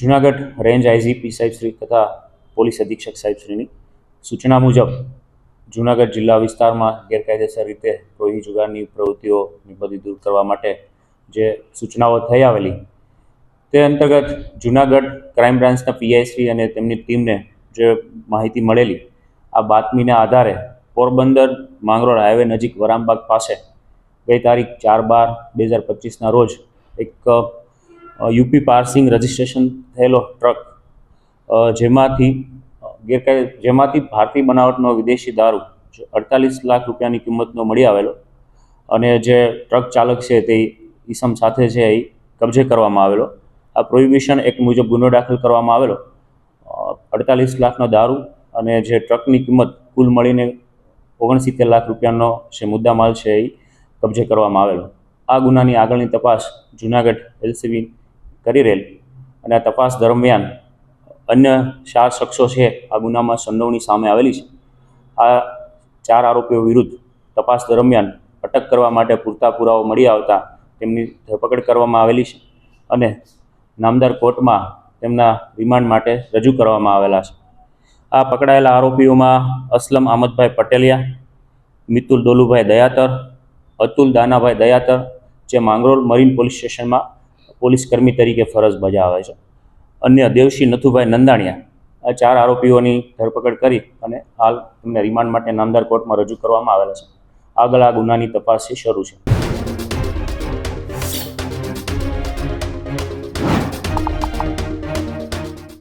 Junagadh range IGP સાહેબ શ્રી તથા police અધિક્ષક સાહેબ શ્રીની સૂચના મુજબ જુનાગઢ જિલ્લા વિસ્તારમાં ગેરકાયદેસર રીતે કોઈ જુગારની પ્રવૃત્તિઓની બધી દૂર કરવા માટે જે સૂચનાઓ થઈ આવેલી, તે અંતર્ગત જુનાગઢ ક્રાઇમ બ્રાન્ચના પીઆઈ અને તેમની ટીમને જે માહિતી મળેલી, આ બાતમીના આધારે પોરબંદર માંગરોળ હાઈવે નજીક વરામબાગ પાસે ગઈ તારીખ ચાર બાર બે હજાર પચીસના રોજ એક યુપી પાર્સિંગ રજિસ્ટ્રેશન થયેલો ટ્રક જેમાંથી ગેરકાયદે જેમાંથી ભારતીય બનાવટનો વિદેશી દારૂ અડતાલીસ લાખ રૂપિયાની કિંમતનો મળી આવેલો અને જે ટ્રક ચાલક છે તે ઈસમ સાથે છે એ કબજે કરવામાં આવેલો. આ પ્રોહિબિશન એક્ટ મુજબ ગુનો દાખલ કરવામાં આવેલો. અડતાલીસ લાખનો દારૂ અને જે ટ્રકની કિંમત કુલ મળીને ઓગણસિત્તેર લાખ રૂપિયાનો જે મુદ્દામાલ છે એ કબજે કરવામાં આવેલો. આ ગુનાની આગળની તપાસ જુનાગઢ એલસીબી કરી રહેલ. અને આ તપાસ દરમિયાન અન્ય ચાર શખ્સો છે, આ ગુનામાં સંડોવણી સામે આવેલી છે. આ ચાર આરોપીઓ વિરુદ્ધ તપાસ દરમિયાન અટક કરવા માટે પૂરતા પુરાવો મળી આવતા તેમની ધરપકડ કરવામાં આવેલી છે અને નામદાર કોર્ટમાં તેમના રિમાન્ડ માટે રજૂ કરવામાં આવેલા છે. આ પકડાયેલા આરોપીઓમાં અસલમ આમદભાઈ પટેલિયા, મિતુલ દોલુભાઈ દયાતર, અતુલ દાનાભાઈ દયાતર, જે માંગરોળ મરીન પોલીસ સ્ટેશનમાં પોલીસ કર્મી તરીકે ફરજ બજાવે છે. અન્ય દેવશી નથુભાઈ નંદાણીયા આ ચાર આરોપીઓની ધરપકડ કરી અને હાલ તેમને રિમાન્ડ માટે નામદાર કોર્ટમાં રજૂ કરવામાં આવેલા છે. આગળ આ ગુનાની તપાસ શરૂ છે.